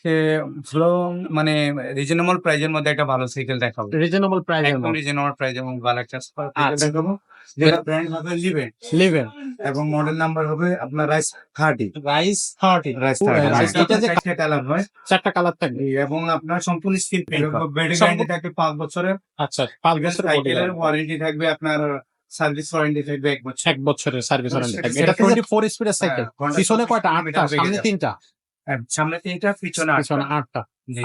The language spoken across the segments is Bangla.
আজকে ফ্লো মানে রিজনেবল প্রাইজের মধ্যে একটা ভালো সাইকেল দেখাবো। রিজনেবল প্রাইস একদম রিজনেবল প্রাইজ এবং ভালো একটা সাইকেল আচ্ছা। দেখাবো যেটা ব্র্যান্ড হবে লিভেন লিভেন এবং মডেল নাম্বার হবে আপনার rise thirty rise thirty rise thirty এটা যে 30 চারটে কালার হয় চারটা কালার থাকবে এবং আপনার সম্পূর্ণ পেন্ট বেডে সম্পূর্ণ- গ্যারান্টি থাকবে পাঁচ বছরের। আচ্ছা পাঁচ বছর সাইকেলের ওয়ারেন্টি থাকবে আপনার সার্ভিস ওয়ারেন্টি থাকবে এক বছর। এক বছরের সার্ভিস ওয়ারেন্টি থাকবে। এটা টোয়েন্টি ফোর স্পিডের সাইকেল পিছনে কয়টা? আটটা সামনে তিনটা? সামনে তিনটা পিছনে পিছনে আটটা। আটটা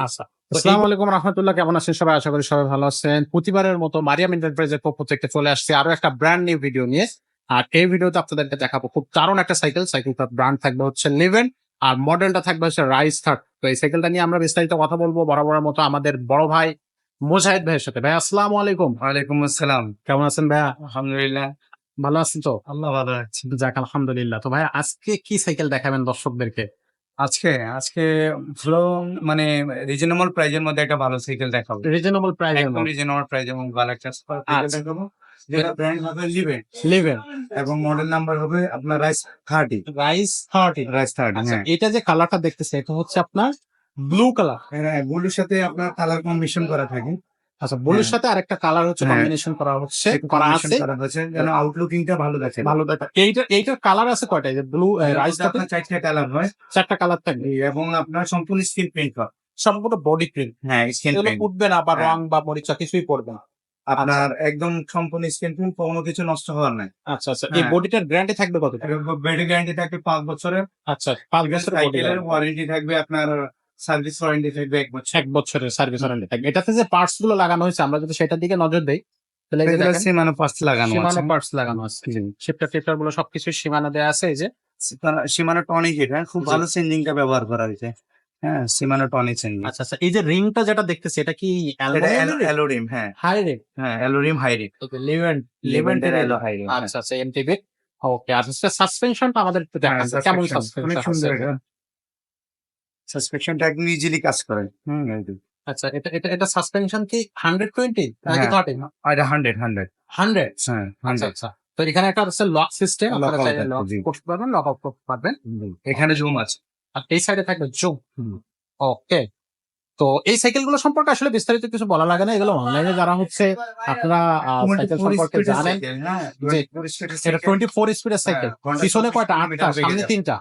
আচ্ছা। আসসালামু আলাইকুম রহমতুল্লাহ কেমন আছেন সবাই? আশা করি সবাই ভালো আছেন। প্রতিবারের মতো মারিয়াম এন্টারপ্রাইজের পক্ষ থেকে চলে আসছে আরও একটা ব্র্যান্ড নিউ ভিডিও নিয়ে। আর এই ভিডিওতে আপনাদেরকে দেখাবো খুব দারুণ একটা সাইকেল সাইকেলটার ব্র্যান্ড থাকবে হচ্ছে লিভেন আর মডেলটা থাকবে হচ্ছে রাইস থার্ড তো এই সাইকেলটা নিয়ে আমরা বিস্তারিত কথা বলব বরাবরের মতো আমাদের বড় ভাই মুজাহিদ ভাইয়ের সাথে। ভাই আসসালামু আলাইকুম। ওয়ালাইকুম আসসালাম। কেমন আছেন ভাইয়া? আলহামদুলিল্লাহ। ভালো আছেন তো? আল্লাহ ভালো আছে। যাক আলহামদুলিল্লাহ। তো ভাই আজকে কি সাইকেল দেখাবেন দর্শকদেরকে? আজকে আজকে ফ্লো মানে রিজনেবল প্রাইজের মধ্যে একটা ভালো সাইকেল দেখাবো। রিজনেবল প্রাইস একদম রিজনেবল প্রাইজ এবং ভালো একটা সাইকেল আচ্ছা। দেখাবো যেটা ব্র্যান্ড হবে লিভেন লিভেন এবং মডেল নাম্বার হবে আপনার rise thirty rise thirty rise thirty আচ্ছা হ্যাঁ। এটা যে কালারটা দেখতেছে এটা হচ্ছে আপনার ব্লু কালার হ্যাঁ ব্লুর সাথে আপনার কালার কম্বিনেশন করা থাকে। আচ্ছা ব্লুর হ্যাঁ। সাথে আরেকটা কালার হচ্ছে হ্যাঁ। কম্বিনেশন করা হচ্ছে করা আছে। যেন আউটলুকিংটা ভালো দেখে। ভালো দেখা। এইটা এইটার কালার আছে কয়টা? যে ব্লু রাইস আপনার চারটে কালার হয়। চারটা কালার থাকবে এবং আপনার সম্পূর্ণ স্কিন পেইন্ট করা সম্পূর্ণ বডি প্রিন্ট হ্যাঁ স্কিন পেইন্ট উঠবে না বা হ্যাঁ। রং বা মরিচা কিছুই পড়বে না। আপনার একদম সম্পূর্ণ স্কিন পেইন্ট কোনো কিছু নষ্ট হওয়ার নাই। আচ্ছা আচ্ছা। এই হ্যাঁ। বডিটার গ্যারান্টি থাকবে কত বেড গ্যারান্টি থাকবে পাঁচ বছরের। আচ্ছা পাঁচ বছর সাইকেলের ওয়ারেন্টি থাকবে আপনার সার্ভিস ওয়ারেন্টি থাকবে এক বছর। এক বছরের সার্ভিস ওয়ারেন্টি থাকবে। এটাতে যে পার্টসগুলো লাগানো হয়েছে আমরা যদি সেটার দিকে নজর দেই সীমানো পাঁচ লাগানো সীমানো পার্টস লাগানো আছে। গুলো সবকিছু সীমানা দেওয়া আছে এই যে। সীমানো- টনিক এটা খুব। ভালো চেঞ্জিংটা ব্যবহার করা হয়েছে। হ্যাঁ সীমানো টনিক চেঞ্জিং আচ্ছা আচ্ছা এই যে রিংটা যেটা দেখতেছি এটা কি অ্যালোরিম হ্যাঁ। হাই রেট হ্যাঁ অ্যালোরিম হাই রেট ওকে লিভেন্ট লিভেন্টের হাই রেট আচ্ছা আচ্ছা ওকে আর সাসপেনশনটা আমাদের একটু দেখা হ্যাঁ, কেমন suspension, অনেক সুন্দর সাসপেকশনটা একদম ইজিলি কাজ করে। হুম এই তো। আচ্ছা এটা এটা এটা সাসপেনশন কি হান্ড্রেড টোয়েন্টি নাকি হ্যাঁ। থার্টি আর এটা হান্ড্রেড হান্ড্রেড হান্ড্রেড হ্যাঁ আচ্ছা আচ্ছা। তো এখানে একটা হচ্ছে লক সিস্টেম আপনারা চাইলে লক। করতে পারবেন লক আউট করতে পারবেন। এখানে জুম আছে। আর এই সাইডে থাকবে জুম হুম। ওকে তো এই সাইকেলগুলো সম্পর্কে আসলে বিস্তারিত কিছু বলা লাগে না এগুলো অনলাইনে যারা হচ্ছে আপনারা সাইকেল সম্পর্কে জানেন। হ্যাঁ, যে এটা টোয়েন্টি ফোর স্পিডের সাইকেল হ্যাঁ, পিছনে কয়টা? আটটা সামনে তিনটা।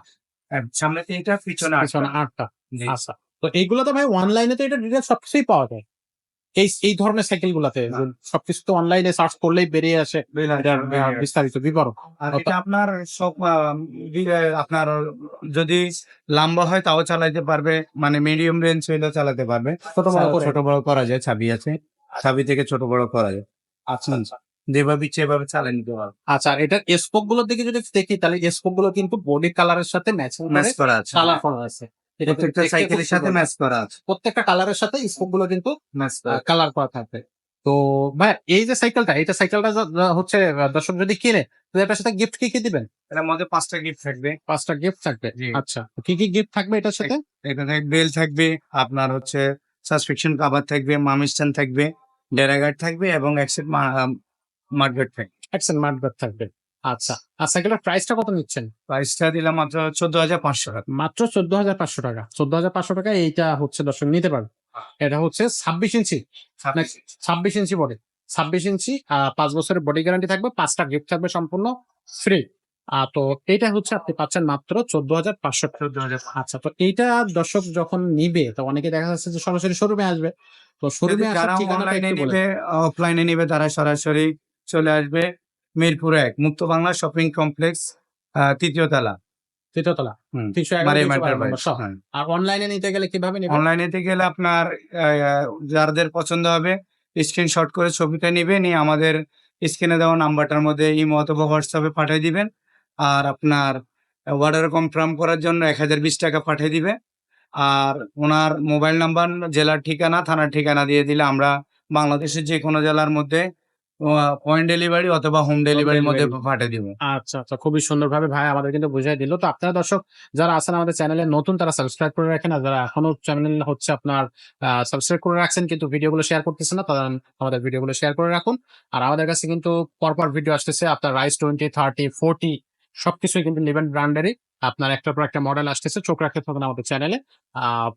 সামনে তিনটা পিছনে পিছনে আটটা আচ্ছা। তো এইগুলো তো ভাই অনলাইনে তো এটা ডিটেলস সবকিছুই পাওয়া যায়। এই এই ধরনের সাইকেল গুলাতে হ্যাঁ। সবকিছু তো অনলাইনে সার্চ করলেই বেরিয়ে আসে। বিস্তারিত বিবরণ। এটা আপনার সব আহ, আপনার যদি লম্বা হয় তাও চালাতে পারবে মানে মিডিয়াম রেঞ্জ হইলেও চালাতে পারবে। ছোট বড় ছোট বড় করা যায় ছাবি আছে। ছাবি থেকে ছোট বড় করা যায়। আচ্ছা আচ্ছা। যেভাবে ইচ্ছে এভাবে চালিয়ে নিতে পারবে আচ্ছা আর এটার স্পোকগুলোর দিকে যদি দেখি তাহলে স্পোকগুলো কিন্তু বডি কালারের সাথে ম্যাচিং করে। ম্যাচ করা আছে। কালার করা আছে। প্রত্যেকটা সাইকেলের সাথে ম্যাচ করা আছে। প্রত্যেকটা কালারের সাথে স্পোকগুলো কিন্তু ম্যাচ কালার করা থাকবে। তো ভাই এই যে সাইকেলটা এটা সাইকেলটা হচ্ছে দর্শক যদি কিনে তো এটার সাথে গিফট কি কি দিবেন? এটার মধ্যে পাঁচটা গিফট থাকবে। পাঁচটা গিফট থাকবে। আচ্ছা কি কি গিফট থাকবে এটার সাথে? এখানে বেল থাকবে আপনার হচ্ছে সাসপেকশন কাভার থাকবে মামিস্টান থাকবে ডেরাগার্ড থাকবে এবং একসেট মার্কেট থাকবে। মার্কবার থাকবে। আচ্ছা আর সাইকেলের প্রাইসটা কত নিচ্ছেন? প্রাইসটা দিলাম মাত্র চোদ্দ হাজার পাঁচশো টাকা। মাত্র চোদ্দ হাজার পাঁচশো টাকা। চোদ্দ হাজার পাঁচশো টাকা এইটা হচ্ছে দর্শক নিতে পারবে এটা হচ্ছে ছাব্বিশ ইঞ্চি। ছাব্বিশ ইঞ্চি। বডি ছাব্বিশ ইঞ্চি পাঁচ বছরের বডি গ্যারান্টি থাকবে পাঁচটা গিফট থাকবে সম্পূর্ণ ফ্রি তো এইটা হচ্ছে আপনি পাচ্ছেন মাত্র চোদ্দ হাজার পাঁচশো চোদ্দ হাজার আচ্ছা তো এইটা দর্শক যখন নিবে তো অনেকে দেখা যাচ্ছে যে সরাসরি শোরুমে আসবে। তো শোরুমে যারা অনলাইনে নিবে অফলাইনে নিবে তারা সরাসরি চলে আসবে মিরপুর এক মুক্ত বাংলা শপিং কমপ্লেক্স তৃতীয় তলা। তিনশো সহ। হ্যাঁ। আর অনলাইনে নিতে গেলে কীভাবে অনলাইনে গেলে আপনার যাদের পছন্দ হবে স্ক্রিনশট করে ছবিটা নিবে নিয়ে আমাদের স্ক্রিনে দেওয়া নাম্বারটার মধ্যে ইমো অথবা হোয়াটসঅ্যাপে পাঠিয়ে দিবেন আর আপনার অর্ডার কনফার্ম করার জন্য এক হাজার বিশ টাকা পাঠিয়ে দিবে আর ওনার মোবাইল নাম্বার জেলার ঠিকানা থানার ঠিকানা দিয়ে দিলে আমরা বাংলাদেশের যে কোনো জেলার মধ্যে পয়েন্ট ডেলিভারি অথবা হোম ডেলিভারির মধ্যে। পাঠিয়ে দিব। আচ্ছা আচ্ছা খুবই সুন্দরভাবে ভাই আমাদের কিন্তু বুঝাই দিল। তো আপনারা দর্শক যারা আছেন আমাদের চ্যানেলে নতুন তারা সাবস্ক্রাইব করে রাখেন আর যারা এখনও চ্যানেল হচ্ছে আপনার সাবস্ক্রাইব করে রাখছেন কিন্তু ভিডিওগুলো শেয়ার করতেছেন না তারা আমাদের ভিডিওগুলো শেয়ার করে রাখুন। আর আমাদের কাছে কিন্তু পরপর ভিডিও আসতেছে আপনার রাইস টোয়েন্টি থার্টি ফোর্টি সবকিছুই কিন্তু লিভেন ব্র্যান্ডেরই আপনার একটার পর একটা মডেল আসতেছে চোখ রাখতে থাকুন আমাদের চ্যানেলে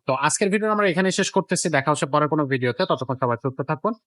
তো আজকের ভিডিও আমরা এখানে শেষ করতেছি দেখা হচ্ছে পরে কোনো ভিডিওতে ততক্ষণ সবাই সুস্থ থাকুন।